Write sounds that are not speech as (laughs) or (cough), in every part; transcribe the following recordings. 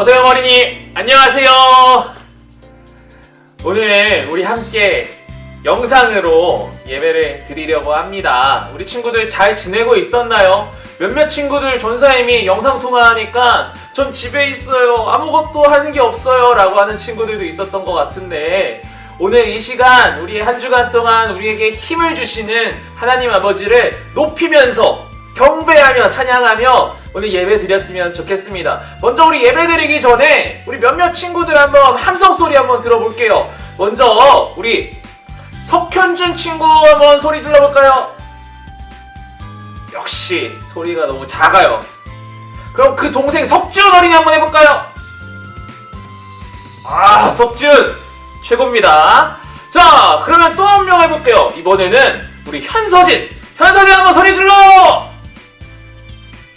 너소영 어린이 안녕하세요. 오늘 우리 함께 영상으로 예배를 드리려고 합니다. 우리 친구들 잘 지내고 있었나요? 몇몇 친구들 전사님이 영상 통화하니까 전 집에 있어요. 아무것도 하는 게 없어요. 라고 하는 친구들도 있었던 것 같은데 오늘 이 시간 우리 한 주간 동안 우리에게 힘을 주시는 하나님 아버지를 높이면서 경배하며 찬양하며 오늘 예배 드렸으면 좋겠습니다. 먼저 우리 예배 드리기 전에 우리 몇몇 친구들 한번 함성 소리 한번 들어볼게요. 먼저 우리 석현준 친구 한번 소리 질러볼까요? 역시 소리가 너무 작아요. 그럼 그 동생 석준 어린이 한번 해볼까요? 아, 석준 최고입니다. 자, 그러면 또 한 명 해볼게요. 이번에는 우리 현서진. 현서진 한번 소리 질러!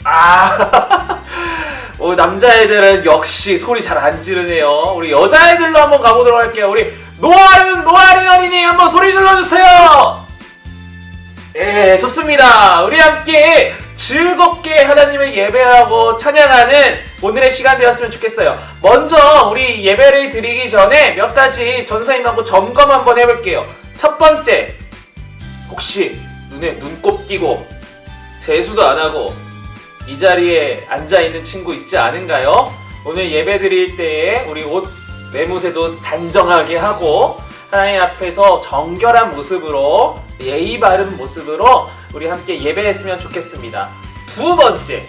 아, (laughs) 어, 남자애들은 역시 소리 잘 안 지르네요. 우리 여자애들로 한번 가보도록 할게요. 우리 노아윤, 노아린 어린이 한번 소리 질러주세요! 예, 좋습니다. 우리 함께 즐겁게 하나님을 예배하고 찬양하는 오늘의 시간 되었으면 좋겠어요. 먼저 우리 예배를 드리기 전에 몇 가지 전사님하고 점검 한번 해볼게요. 첫 번째, 혹시 눈에 눈곱 끼고 세수도 안 하고 이 자리에 앉아 있는 친구 있지 않은가요? 오늘 예배 드릴 때에 우리 옷 매무새도 단정하게 하고 하나님 앞에서 정결한 모습으로 예의 바른 모습으로 우리 함께 예배했으면 좋겠습니다. 두 번째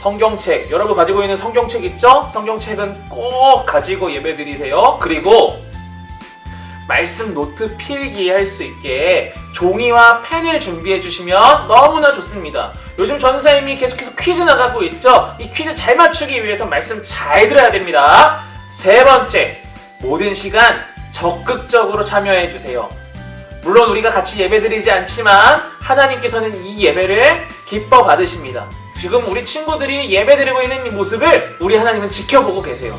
성경책 여러분 가지고 있는 성경책 있죠? 성경책은 꼭 가지고 예배 드리세요. 그리고 말씀 노트 필기 할 수 있게 종이와 펜을 준비해 주시면 너무나 좋습니다. 요즘 전사님이 계속해서 퀴즈 나가고 있죠? 이 퀴즈 잘 맞추기 위해서 말씀 잘 들어야 됩니다. 세 번째, 모든 시간 적극적으로 참여해 주세요. 물론 우리가 같이 예배 드리지 않지만 하나님께서는 이 예배를 기뻐 받으십니다. 지금 우리 친구들이 예배 드리고 있는 이 모습을 우리 하나님은 지켜보고 계세요.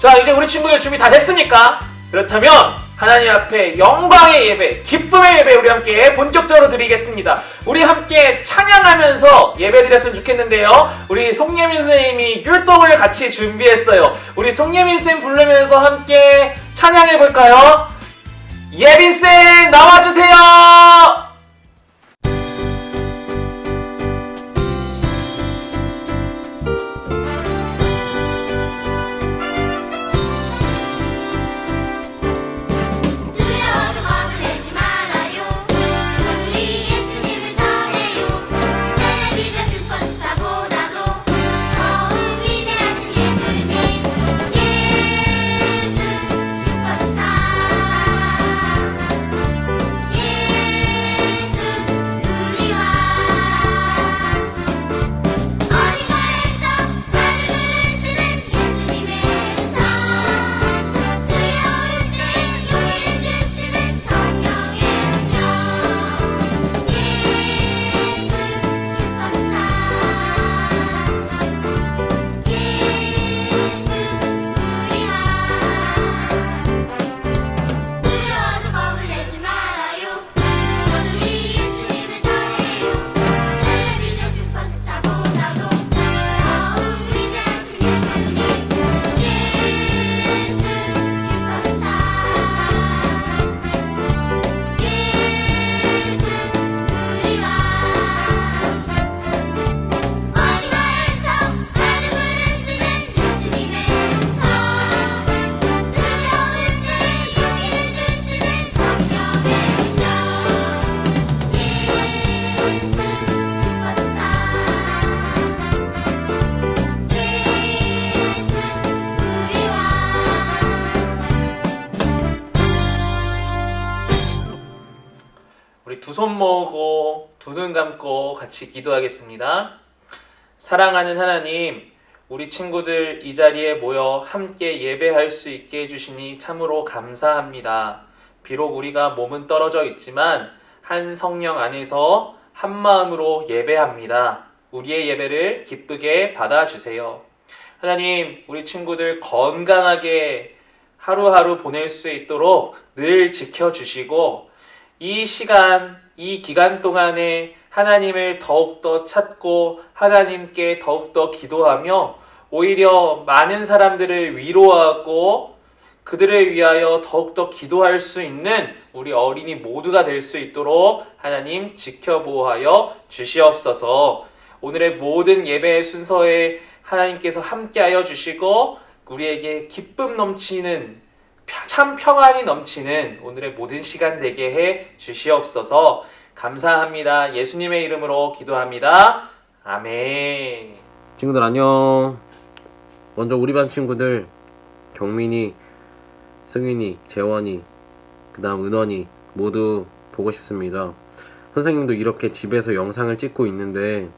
자, 이제 우리 친구들 준비 다 됐습니까? 그렇다면 하나님 앞에 영광의 예배, 기쁨의 예배 우리 함께 본격적으로 드리겠습니다. 우리 함께 찬양하면서 예배 드렸으면 좋겠는데요. 우리 송예민 선생님이 율동을 같이 준비했어요. 우리 송예민 쌤 부르면서 함께 찬양해 볼까요? 예빈 쌤 나와주세요. 두 손 모으고 두 눈 감고 같이 기도하겠습니다. 사랑하는 하나님, 우리 친구들 이 자리에 모여 함께 예배할 수 있게 해주시니 참으로 감사합니다. 비록 우리가 몸은 떨어져 있지만 한 성령 안에서 한 마음으로 예배합니다. 우리의 예배를 기쁘게 받아주세요. 하나님, 우리 친구들 건강하게 하루하루 보낼 수 있도록 늘 지켜주시고 이 시간, 이 기간 동안에 하나님을 더욱더 찾고 하나님께 더욱더 기도하며 오히려 많은 사람들을 위로하고 그들을 위하여 더욱더 기도할 수 있는 우리 어린이 모두가 될 수 있도록 하나님 지켜보하여 주시옵소서. 오늘의 모든 예배 순서에 하나님께서 함께하여 주시고 우리에게 기쁨 넘치는 펴- 참 평안이 넘치는 오늘의 모든 시간 되게 해 주시옵소서. 감사합니다. 예수님의 이름으로 기도합니다. 아멘. 친구들 안녕. 먼저 우리 반 친구들 경민이, 승윤이, 재원이, 그다음 은원이 모두 보고 싶습니다. 선생님도 이렇게 집에서 영상을 찍고 있는데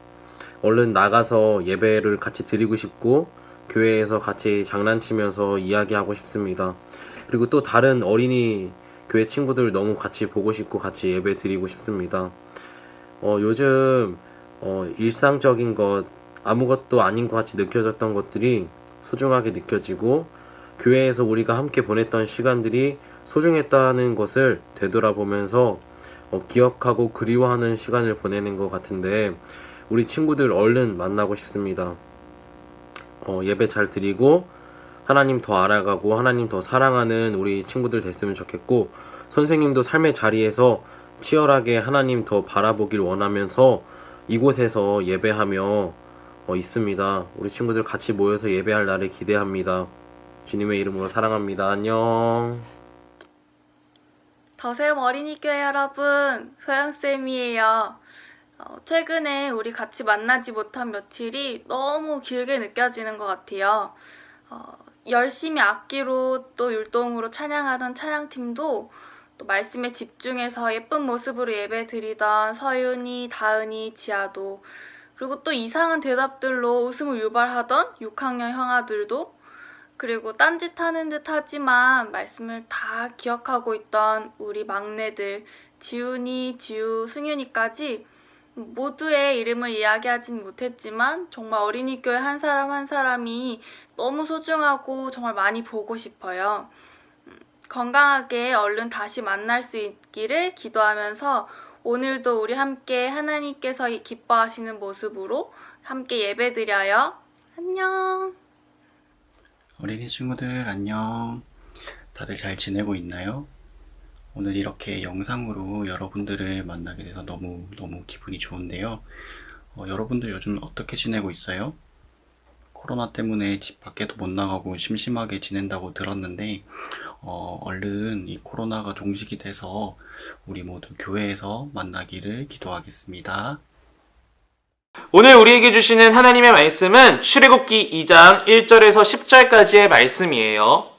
얼른 나가서 예배를 같이 드리고 싶고 교회에서 같이 장난치면서 이야기하고 싶습니다. 그리고 또 다른 어린이 교회 친구들 너무 같이 보고 싶고 같이 예배 드리고 싶습니다. 어, 요즘 어, 일상적인 것 아무것도 아닌 것 같이 느껴졌던 것들이 소중하게 느껴지고 교회에서 우리가 함께 보냈던 시간들이 소중했다는 것을 되돌아보면서 어, 기억하고 그리워하는 시간을 보내는 것 같은데 우리 친구들 얼른 만나고 싶습니다. 어, 예배 잘 드리고 하나님 더 알아가고 하나님 더 사랑하는 우리 친구들 됐으면 좋겠고 선생님도 삶의 자리에서 치열하게 하나님 더 바라보길 원하면서 이곳에서 예배하며 어, 있습니다. 우리 친구들 같이 모여서 예배할 날을 기대합니다. 주님의 이름으로 사랑합니다. 안녕. 더세움 어린이교회 여러분, 소영쌤이에요. 어, 최근에 우리 같이 만나지 못한 며칠이 너무 길게 느껴지는 것 같아요. 어, 열심히 악기로 또 율동으로 찬양하던 찬양팀도 또 말씀에 집중해서 예쁜 모습으로 예배 드리던 서윤이, 다은이, 지아도 그리고 또 이상한 대답들로 웃음을 유발하던 6학년 형아들도 그리고 딴짓하는 듯 하지만 말씀을 다 기억하고 있던 우리 막내들 지훈이, 지우, 승윤이까지 모두의 이름을 이야기하진 못했지만 정말 어린이 교회 한 사람 한 사람이 너무 소중하고 정말 많이 보고 싶어요. 음, 건강하게 얼른 다시 만날 수 있기를 기도하면서 오늘도 우리 함께 하나님께서 기뻐하시는 모습으로 함께 예배드려요. 안녕. 어린이 친구들 안녕. 다들 잘 지내고 있나요? 오늘 이렇게 영상으로 여러분들을 만나게 돼서 너무 너무 기분이 좋은데요. 어, 여러분들 요즘 어떻게 지내고 있어요? 코로나 때문에 집 밖에도 못 나가고 심심하게 지낸다고 들었는데 어, 얼른 이 코로나가 종식이 돼서 우리 모두 교회에서 만나기를 기도하겠습니다. 오늘 우리에게 주시는 하나님의 말씀은 출애굽기 2장 1절에서 10절까지의 말씀이에요.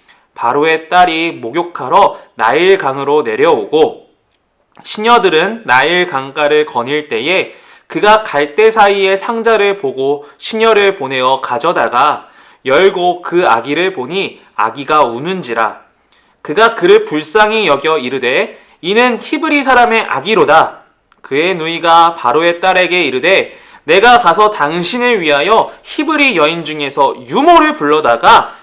바로의 딸이 목욕하러 나일 강으로 내려오고 시녀들은 나일 강가를 거닐 때에 그가 갈대 사이의 상자를 보고 시녀를 보내어 가져다가 열고 그 아기를 보니 아기가 우는지라. 그가 그를 불쌍히 여겨 이르되 이는 히브리 사람의 아기로다. 그의 누이가 바로의 딸에게 이르되 내가 가서 당신을 위하여 히브리 여인 중에서 유모를 불러다가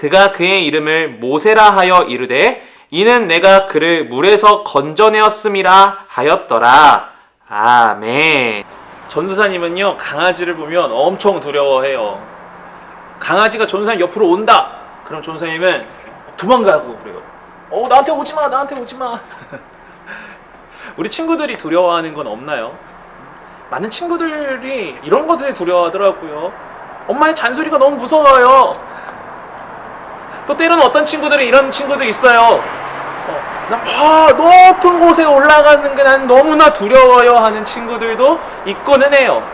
그가 그의 이름을 모세라 하여 이르되 이는 내가 그를 물에서 건져내었음이라 하였더라 아멘 전도사님은요 강아지를 보면 엄청 두려워해요 강아지가 전도사님 옆으로 온다 그럼 전도사님은 도망가고 그래요 어 나한테 오지 마 나한테 오지 마 (laughs) 우리 친구들이 두려워하는 건 없나요? 많은 친구들이 이런 것들 두려워하더라고요. 엄마의 잔소리가 너무 무서워요. 또 때로는 어떤 친구들은 이런 친구도 있어요. 어, 난, 아, 높은 곳에 올라가는 게 난 너무나 두려워요 하는 친구들도 있고는 해요.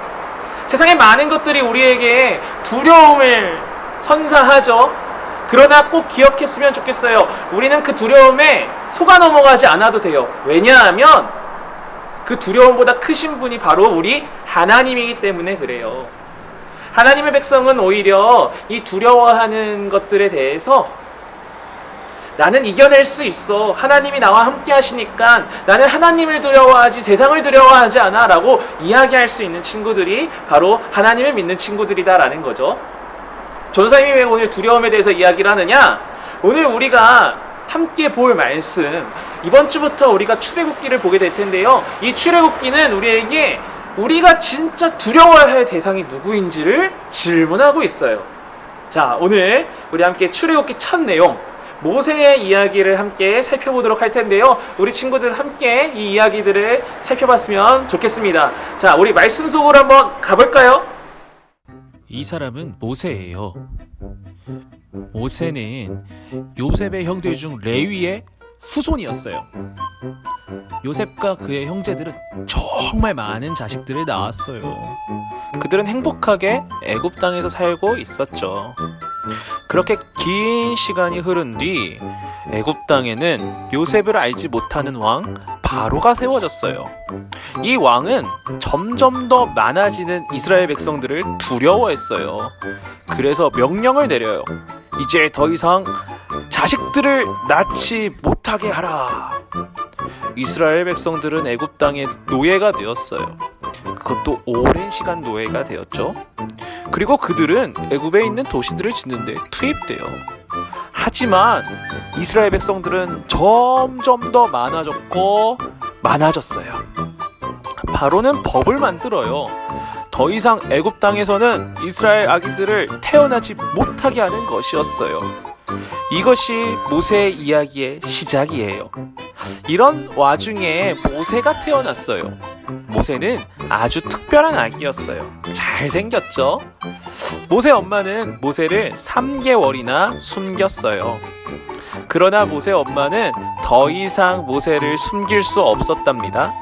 세상에 많은 것들이 우리에게 두려움을 선사하죠. 그러나 꼭 기억했으면 좋겠어요. 우리는 그 두려움에 속아 넘어가지 않아도 돼요. 왜냐하면 그 두려움보다 크신 분이 바로 우리 하나님이기 때문에 그래요. 하나님의 백성은 오히려 이 두려워하는 것들에 대해서 나는 이겨낼 수 있어. 하나님이 나와 함께 하시니까 나는 하나님을 두려워하지 세상을 두려워하지 않아. 라고 이야기할 수 있는 친구들이 바로 하나님을 믿는 친구들이다라는 거죠. 전사님이 왜 오늘 두려움에 대해서 이야기를 하느냐? 오늘 우리가 함께 볼 말씀, 이번 주부터 우리가 출애굽기를 보게 될 텐데요. 이 출애굽기는 우리에게 우리가 진짜 두려워야 할 대상이 누구인지를 질문하고 있어요. 자, 오늘 우리 함께 출애굽기 첫 내용 모세의 이야기를 함께 살펴보도록 할 텐데요. 우리 친구들 함께 이 이야기들을 살펴봤으면 좋겠습니다. 자, 우리 말씀 속으로 한번 가볼까요? 이 사람은 모세예요. 모세는 요셉의 형들 중 레위의 후손이었어요. 요셉과 그의 형제들은 정말 많은 자식들을 낳았어요. 그들은 행복하게 애굽 땅에서 살고 있었죠. 그렇게 긴 시간이 흐른 뒤 애굽 땅에는 요셉을 알지 못하는 왕 바로가 세워졌어요. 이 왕은 점점 더 많아지는 이스라엘 백성들을 두려워했어요. 그래서 명령을 내려요. 이제 더 이상 자식들을 낳지 못하게 하라. 이스라엘 백성들은 애굽 땅의 노예가 되었어요. 그것도 오랜 시간 노예가 되었죠. 그리고 그들은 애굽에 있는 도시들을 짓는데 투입돼요. 하지만 이스라엘 백성들은 점점 더 많아졌고 많아졌어요. 바로는 법을 만들어요. 더 이상 애굽 땅에서는 이스라엘 아기들을 태어나지 못하게 하는 것이었어요. 이것이 모세의 이야기의 시작이에요. 이런 와중에 모세가 태어났어요. 모세는 아주 특별한 아기였어요. 잘생겼죠? 모세 엄마는 모세를 3개월이나 숨겼어요. 그러나 모세 엄마는 더 이상 모세를 숨길 수 없었답니다.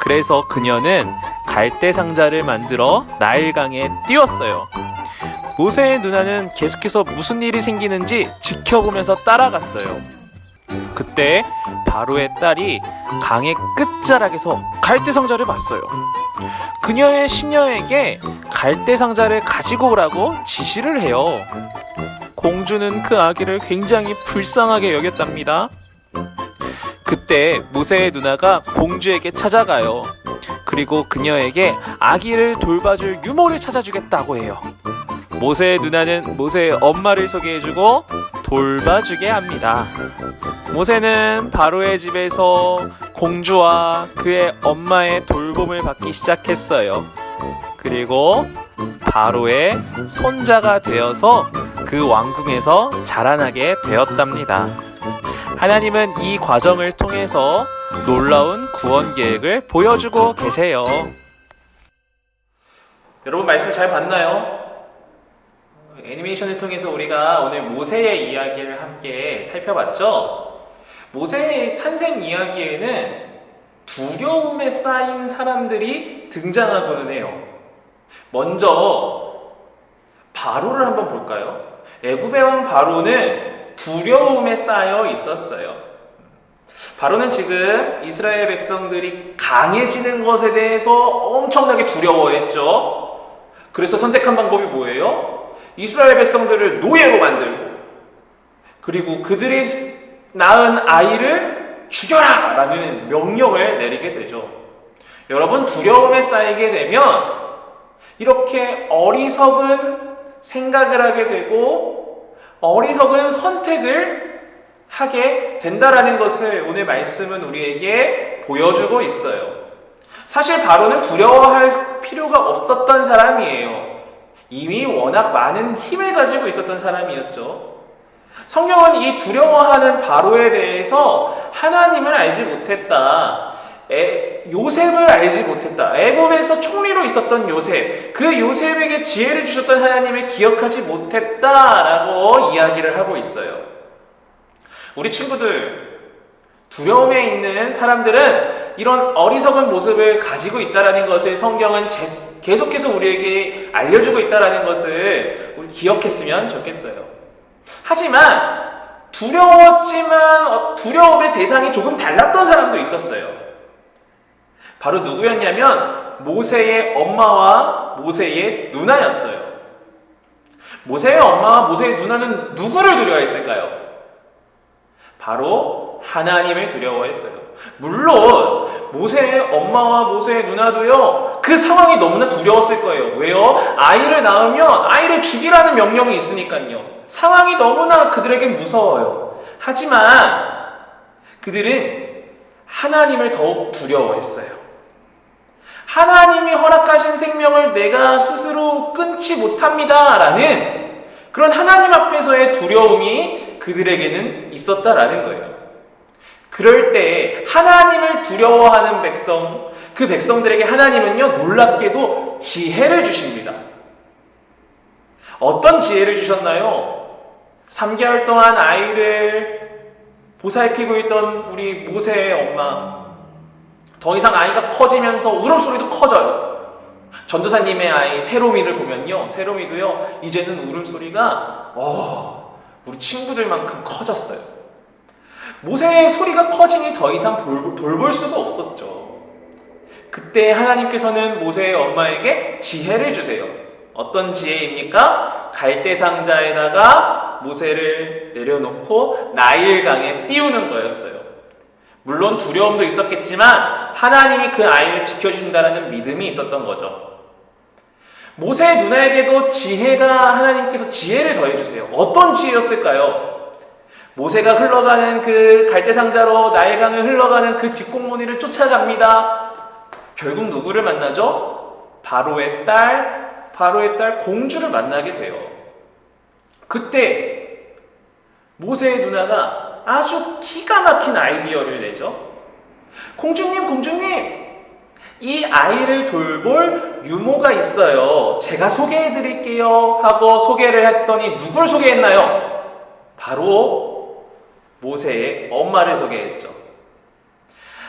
그래서 그녀는 갈대 상자를 만들어 나일강에 띄웠어요. 모세의 누나는 계속해서 무슨 일이 생기는지 지켜보면서 따라갔어요. 그때 바로의 딸이 강의 끝자락에서 갈대 상자를 봤어요. 그녀의 시녀에게 갈대 상자를 가지고 오라고 지시를 해요. 공주는 그 아기를 굉장히 불쌍하게 여겼답니다. 그때 모세의 누나가 공주에게 찾아가요. 그리고 그녀에게 아기를 돌봐줄 유모를 찾아주겠다고 해요. 모세의 누나는 모세의 엄마를 소개해주고 돌봐주게 합니다. 모세는 바로의 집에서 공주와 그의 엄마의 돌봄을 받기 시작했어요. 그리고 바로의 손자가 되어서 그 왕궁에서 자라나게 되었답니다. 하나님은 이 과정을 통해서 놀라운 구원 계획을 보여주고 계세요. 여러분 말씀 잘 봤나요? 애니메이션을 통해서 우리가 오늘 모세의 이야기를 함께 살펴봤죠. 모세의 탄생 이야기에는 두려움에 쌓인 사람들이 등장하고는 해요. 먼저 바로를 한번 볼까요? 애굽의 왕 바로는 두려움에 쌓여 있었어요. 바로는 지금 이스라엘 백성들이 강해지는 것에 대해서 엄청나게 두려워했죠. 그래서 선택한 방법이 뭐예요? 이스라엘 백성들을 노예로 만들고 그리고 그들이 낳은 아이를 죽여라! 라는 명령을 내리게 되죠. 여러분, 두려움에 쌓이게 되면 이렇게 어리석은 생각을 하게 되고 어리석은 선택을 하게 된다라는 것을 오늘 말씀은 우리에게 보여주고 있어요. 사실 바로는 두려워할 필요가 없었던 사람이에요. 이미 워낙 많은 힘을 가지고 있었던 사람이었죠. 성경은 이 두려워하는 바로에 대해서 하나님을 알지 못했다. 에, 요셉을 알지 못했다. 애굽에서 총리로 있었던 요셉, 그 요셉에게 지혜를 주셨던 하나님을 기억하지 못했다라고 이야기를 하고 있어요. 우리 친구들 두려움에 있는 사람들은 이런 어리석은 모습을 가지고 있다라는 것을 성경은 제- 계속해서 우리에게 알려주고 있다라는 것을 우리 기억했으면 좋겠어요. 하지만 두려웠지만 어, 두려움의 대상이 조금 달랐던 사람도 있었어요. 바로 누구였냐면 모세의 엄마와 모세의 누나였어요. 모세의 엄마와 모세의 누나는 누구를 두려워했을까요? 바로 하나님을 두려워했어요. 물론 모세의 엄마와 모세의 누나도요 그 상황이 너무나 두려웠을 거예요. 왜요? 아이를 낳으면 아이를 죽이라는 명령이 있으니까요. 상황이 너무나 그들에게 무서워요. 하지만 그들은 하나님을 더욱 두려워했어요. 하나님이 허락하신 생명을 내가 스스로 끊지 못합니다. 라는 그런 하나님 앞에서의 두려움이 그들에게는 있었다라는 거예요. 그럴 때 하나님을 두려워하는 백성, 그 백성들에게 하나님은요, 놀랍게도 지혜를 주십니다. 어떤 지혜를 주셨나요? 3개월 동안 아이를 보살피고 있던 우리 모세의 엄마. 더 이상 아이가 커지면서 울음소리도 커져요. 전도사님의 아이 세로미를 보면요. 세로미도요. 이제는 울음소리가 어, 우리 친구들만큼 커졌어요. 모세의 소리가 커지니 더 이상 돌, 돌볼 수가 없었죠. 그때 하나님께서는 모세의 엄마에게 지혜를 주세요. 어떤 지혜입니까? 갈대 상자에다가 모세를 내려놓고 나일강에 띄우는 거였어요. 물론 두려움도 있었겠지만 하나님이 그 아이를 지켜준다는 믿음이 있었던 거죠. 모세의 누나에게도 지혜가 하나님께서 지혜를 더해주세요. 어떤 지혜였을까요? 모세가 흘러가는 그 갈대상자로 나일강을 흘러가는 그 뒷공무니를 쫓아갑니다. 결국 누구를 만나죠? 바로의 딸, 바로의 딸 공주를 만나게 돼요. 그때 모세의 누나가 아주 기가 막힌 아이디어를 내죠. 공주님, 공주님, 이 아이를 돌볼 유모가 있어요. 제가 소개해 드릴게요. 하고 소개를 했더니 누굴 소개했나요? 바로 모세의 엄마를 소개했죠.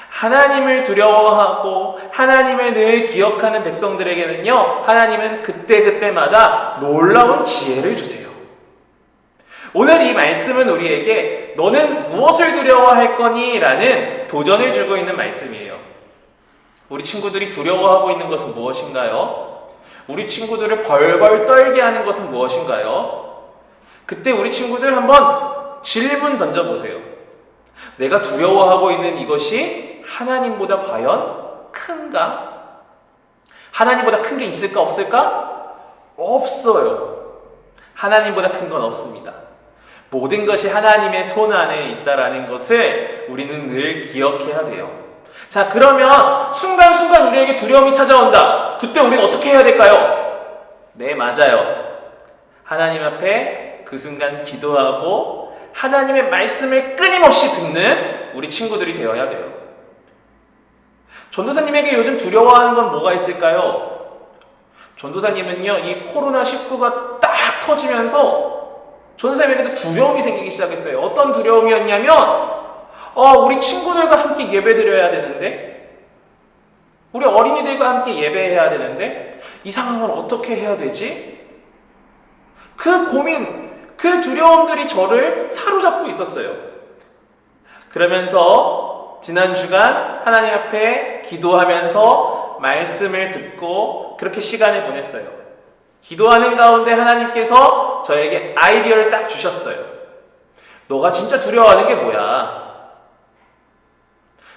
하나님을 두려워하고 하나님을 늘 기억하는 백성들에게는요, 하나님은 그때그때마다 놀라운 지혜를 주세요. 오늘 이 말씀은 우리에게 너는 무엇을 두려워할 거니? 라는 도전을 주고 있는 말씀이에요. 우리 친구들이 두려워하고 있는 것은 무엇인가요? 우리 친구들을 벌벌 떨게 하는 것은 무엇인가요? 그때 우리 친구들 한번 질문 던져보세요. 내가 두려워하고 있는 이것이 하나님보다 과연 큰가? 하나님보다 큰 게 있을까 없을까? 없어요. 하나님보다 큰 건 없습니다. 모든 것이 하나님의 손 안에 있다라는 것을 우리는 늘 기억해야 돼요. 자, 그러면 순간순간 우리에게 두려움이 찾아온다. 그때 우리는 어떻게 해야 될까요? 네, 맞아요. 하나님 앞에 그 순간 기도하고 하나님의 말씀을 끊임없이 듣는 우리 친구들이 되어야 돼요. 전도사님에게 요즘 두려워하는 건 뭐가 있을까요? 전도사님은요, 이 코로나19가 딱 터지면서 전도사님에게도 두려움이 생기기 시작했어요. 어떤 두려움이었냐면, 어, 우리 친구들과 함께 예배 드려야 되는데, 우리 어린이들과 함께 예배해야 되는데, 이 상황을 어떻게 해야 되지? 그 고민, 그 두려움들이 저를 사로잡고 있었어요. 그러면서 지난 주간 하나님 앞에 기도하면서 말씀을 듣고 그렇게 시간을 보냈어요. 기도하는 가운데 하나님께서 저에게 아이디어를 딱 주셨어요. 너가 진짜 두려워하는 게 뭐야?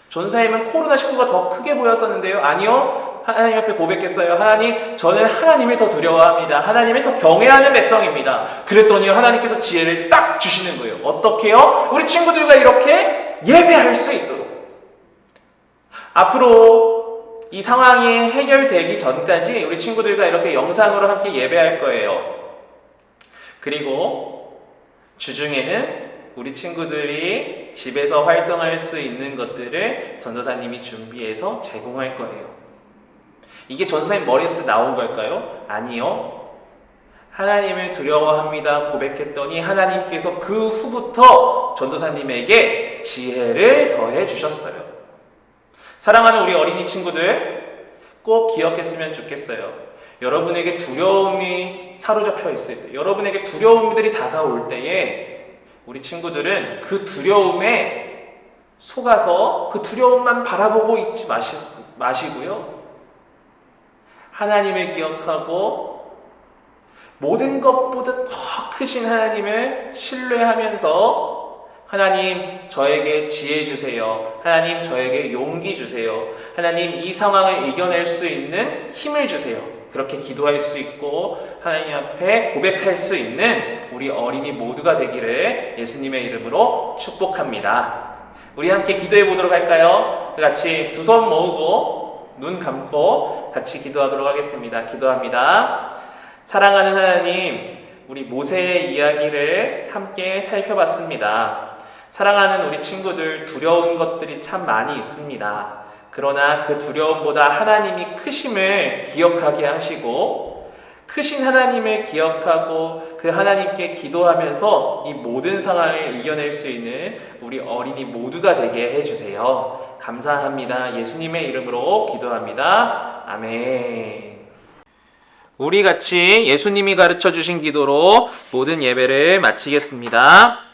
전사님은 코로나19가 더 크게 보였었는데요. 아니요. 하나님 앞에 고백했어요. 하나님, 저는 하나님을 더 두려워합니다. 하나님을 더 경외하는 백성입니다. 그랬더니 하나님께서 지혜를 딱 주시는 거예요. 어떻게요? 우리 친구들과 이렇게 예배할 수 있도록. 앞으로 이 상황이 해결되기 전까지 우리 친구들과 이렇게 영상으로 함께 예배할 거예요. 그리고 주중에는 우리 친구들이 집에서 활동할 수 있는 것들을 전도사님이 준비해서 제공할 거예요. 이게 전도사님 머리에서 나온 걸까요? 아니요. 하나님을 두려워합니다 고백했더니 하나님께서 그 후부터 전도사님에게 지혜를 더해 주셨어요. 사랑하는 우리 어린이 친구들 꼭 기억했으면 좋겠어요. 여러분에게 두려움이 사로잡혀 있을 때, 여러분에게 두려움들이 다가올 때에 우리 친구들은 그 두려움에 속아서 그 두려움만 바라보고 있지 마시, 마시고요. 하나님을 기억하고 모든 것보다 더 크신 하나님을 신뢰하면서 하나님 저에게 지혜 주세요. 하나님 저에게 용기 주세요. 하나님 이 상황을 이겨낼 수 있는 힘을 주세요. 그렇게 기도할 수 있고 하나님 앞에 고백할 수 있는 우리 어린이 모두가 되기를 예수님의 이름으로 축복합니다. 우리 함께 기도해 보도록 할까요? 같이 두 손 모으고 눈 감고 같이 기도하도록 하겠습니다. 기도합니다. 사랑하는 하나님, 우리 모세의 이야기를 함께 살펴봤습니다. 사랑하는 우리 친구들 두려운 것들이 참 많이 있습니다. 그러나 그 두려움보다 하나님이 크심을 기억하게 하시고 크신 하나님을 기억하고 그 하나님께 기도하면서 이 모든 상황을 이겨낼 수 있는 우리 어린이 모두가 되게 해주세요. 감사합니다. 예수님의 이름으로 기도합니다. 아멘. 우리 같이 예수님이 가르쳐 주신 기도로 모든 예배를 마치겠습니다.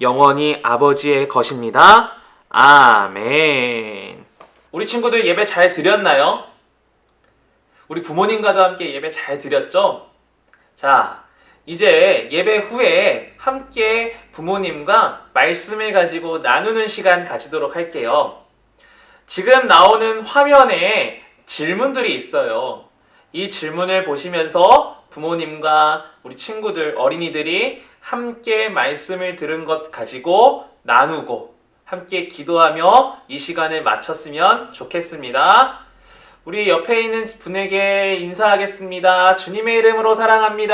영원히 아버지의 것입니다. 아멘. 우리 친구들 예배 잘 드렸나요? 우리 부모님과도 함께 예배 잘 드렸죠? 자, 이제 예배 후에 함께 부모님과 말씀을 가지고 나누는 시간 가지도록 할게요. 지금 나오는 화면에 질문들이 있어요. 이 질문을 보시면서 부모님과 우리 친구들, 어린이들이 함께 말씀을 들은 것 가지고 나누고 함께 기도하며 이 시간을 마쳤으면 좋겠습니다. 우리 옆에 있는 분에게 인사하겠습니다. 주님의 이름으로 사랑합니다.